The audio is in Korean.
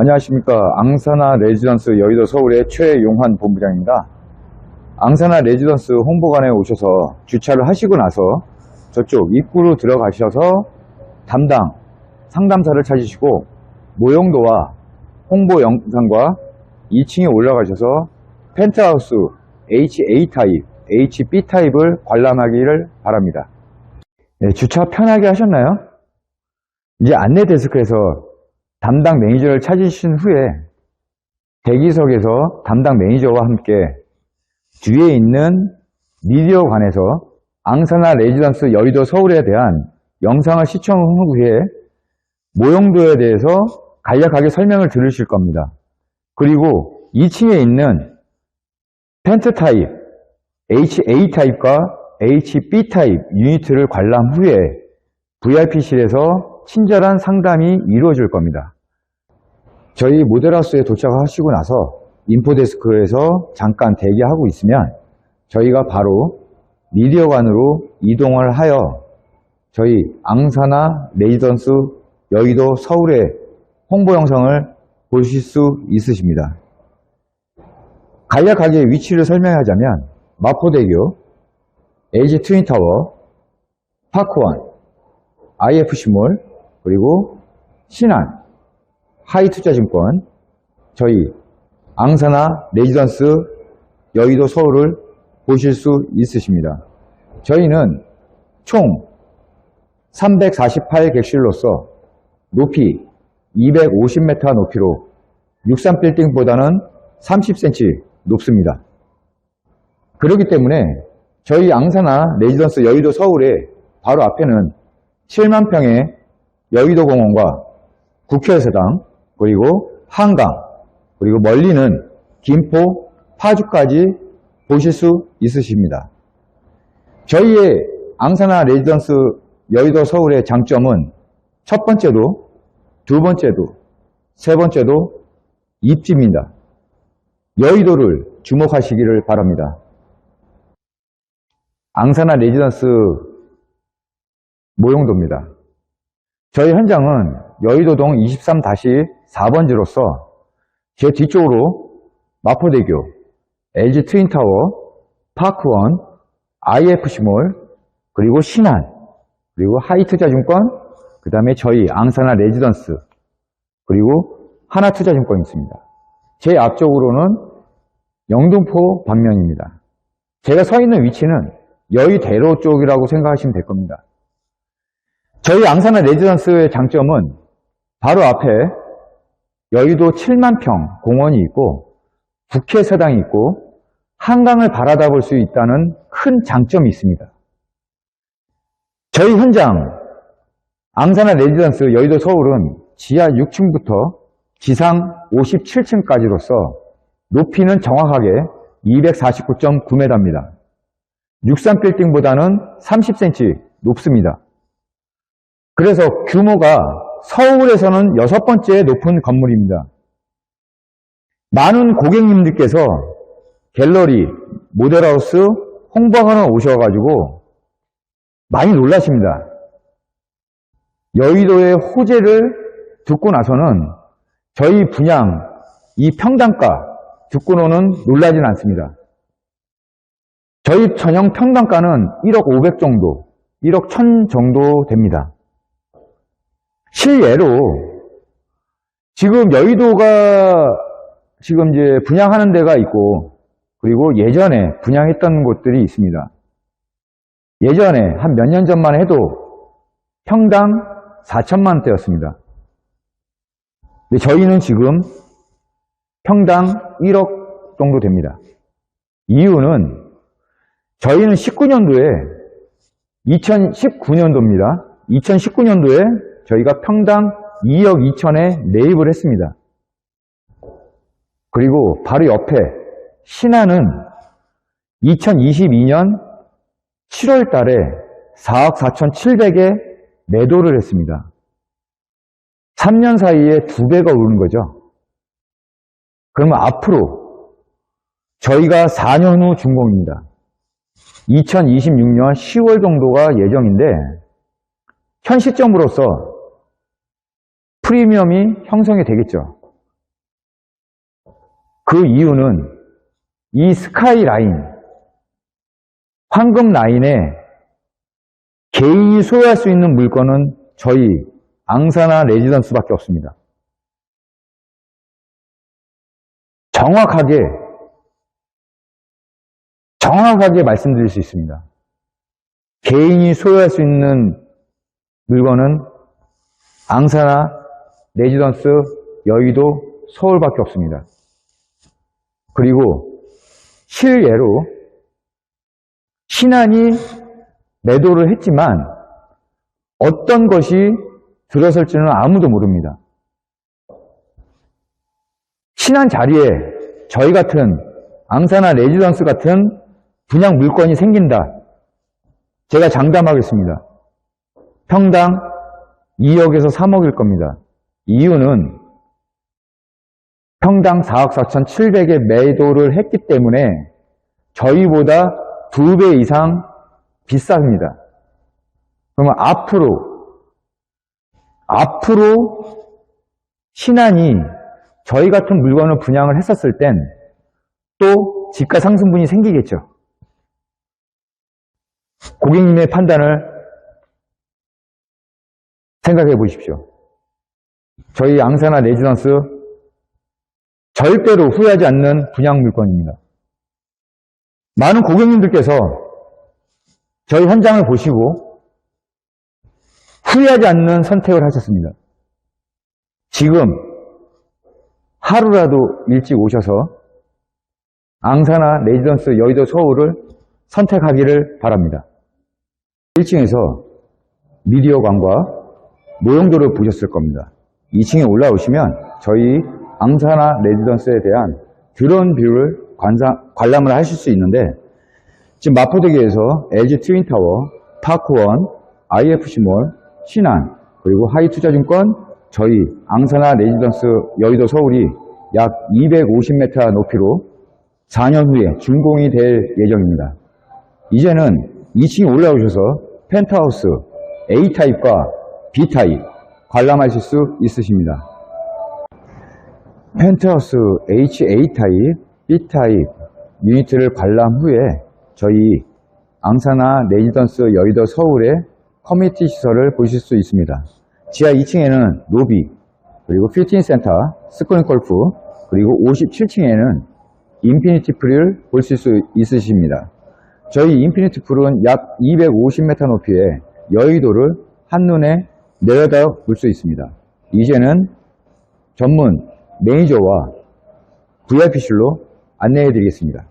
안녕하십니까. 앙사나 레지던스 여의도 서울의 최용환 본부장입니다. 앙사나 레지던스 홍보관에 오셔서 주차를 하시고 나서 저쪽 입구로 들어가셔서 담당 상담사를 찾으시고 모형도와 홍보 영상과 2층에 올라가셔서 펜트하우스 HA 타입, HB 타입을 관람하기를 바랍니다. 네, 주차 편하게 하셨나요? 이제 안내 데스크에서 담당 매니저를 찾으신 후에 대기석에서 담당 매니저와 함께 뒤에 있는 미디어관에서 앙사나 레지던스 여의도 서울에 대한 영상을 시청 후에 모형도에 대해서 간략하게 설명을 들으실 겁니다. 그리고 2층에 있는 펜트 타입, HA 타입과 HB 타입 유니트를 관람 후에 VIP실에서 친절한 상담이 이루어질 겁니다. 저희 모델하우스에 도착하시고 나서 인포데스크에서 잠깐 대기하고 있으면 저희가 바로 미디어관으로 이동을 하여 저희 앙사나 레지던스 여의도 서울의 홍보 영상을 보실 수 있으십니다. 간략하게 위치를 설명하자면 마포대교, LG 트윈타워, 파크원, IFC몰, 그리고 신한, 하이투자증권, 저희 앙사나 레지던스 여의도 서울을 보실 수 있으십니다. 저희는 총 348객실로서 높이 250m 높이로 63빌딩보다는 30cm 높습니다. 그렇기 때문에 저희 앙사나 레지던스 여의도 서울의 바로 앞에는 7만 평의 여의도 공원과 국회의사당 그리고 한강 그리고 멀리는 김포 파주까지 보실 수 있으십니다. 저희의 앙사나 레지던스 여의도 서울의 장점은 첫 번째도 두 번째도 세 번째도 입지입니다. 여의도를 주목하시기를 바랍니다. 앙사나 레지던스 모형도입니다. 저희 현장은 여의도동 23-4번지로서 제 뒤쪽으로 마포대교, LG 트윈타워, 파크원, IFC몰, 그리고 신한, 그리고 하이투자증권, 그 다음에 저희 앙사나 레지던스, 그리고 하나투자증권이 있습니다. 제 앞쪽으로는 영등포 방면입니다. 제가 서 있는 위치는 여의대로 쪽이라고 생각하시면 될 겁니다. 저희 앙사나 레지던스의 장점은 바로 앞에 여의도 7만 평 공원이 있고 국회의사당이 있고 한강을 바라다 볼 수 있다는 큰 장점이 있습니다. 저희 현장 앙사나 레지던스 여의도 서울은 지하 6층부터 지상 57층까지로서 높이는 정확하게 249.9m입니다. 63빌딩보다는 30cm 높습니다. 그래서 규모가 서울에서는 여섯 번째 높은 건물입니다. 많은 고객님들께서 갤러리, 모델하우스, 홍보관을 오셔가지고 많이 놀라십니다. 여의도의 호재를 듣고 나서는 저희 분양, 이 평당가 듣고는 놀라진 않습니다. 저희 전용 평당가는 1억 500 정도, 1억 1000 정도 됩니다. 실예로 지금 여의도가 지금 이제 분양하는 데가 있고 그리고 예전에 분양했던 곳들이 있습니다. 예전에 한 몇 년 전만 해도 평당 4천만 원대였습니다. 근데 저희는 지금 평당 1억 정도 됩니다. 이유는 저희는 19년도에 2019년도입니다. 2019년도에 저희가 평당 2억 2천에 매입을 했습니다. 그리고 바로 옆에 신한은 2022년 7월 달에 4억 4천 7백에 매도를 했습니다. 3년 사이에 두 배가 오른 거죠. 그러면 앞으로 저희가 4년 후 준공입니다. 2026년 10월 정도가 예정인데 현 시점으로서 프리미엄이 형성이 되겠죠. 그 이유는 이 스카이 라인, 황금 라인에 개인이 소유할 수 있는 물건은 저희 앙사나 레지던스밖에 없습니다. 정확하게, 정확하게 말씀드릴 수 있습니다. 개인이 소유할 수 있는 물건은 앙사나 레지던스 여의도 서울밖에 없습니다. 그리고 실예로 신안이 매도를 했지만 어떤 것이 들어설지는 아무도 모릅니다. 신안 자리에 저희 같은 앙사나 레지던스 같은 분양 물건이 생긴다. 제가 장담하겠습니다. 평당 2억에서 3억일 겁니다. 이유는 평당 4억 4천7백에 매도를 했기 때문에 저희보다 두 배 이상 비쌉니다. 그러면 앞으로, 앞으로 신안이 저희 같은 물건을 분양을 했었을 땐또 지가 상승분이 생기겠죠. 고객님의 판단을 생각해 보십시오. 저희 앙사나 레지던스 절대로 후회하지 않는 분양 물건입니다. 많은 고객님들께서 저희 현장을 보시고 후회하지 않는 선택을 하셨습니다. 지금 하루라도 일찍 오셔서 앙사나 레지던스 여의도 서울을 선택하기를 바랍니다. 1층에서 미디어관과 모형도를 보셨을 겁니다. 2층에 올라오시면 저희 앙사나 레지던스에 대한 드론 뷰를 관상- 관람을 하실 수 있는데 지금 마포대교에서 LG 트윈타워, 파크원, IFC몰, 신안, 그리고 하이투자증권, 저희 앙사나 레지던스 여의도 서울이 약 250m 높이로 4년 후에 준공이 될 예정입니다. 이제는 2층에 올라오셔서 펜트하우스 A타입과 B타입 관람하실 수 있으십니다. 펜트하우스 HA 타입, B 타입 유니트를 관람 후에 저희 앙사나 레지던스 여의도 서울의 커뮤니티 시설을 보실 수 있습니다. 지하 2층에는 로비, 그리고 피팅 센터, 스크린 골프, 그리고 57층에는 인피니티 풀을 보실 수 있으십니다. 저희 인피니티 풀은 약 250m 높이의 여의도를 한눈에 내려다 볼 수 있습니다. 이제는 전문 매니저와 VIP실로 안내해 드리겠습니다.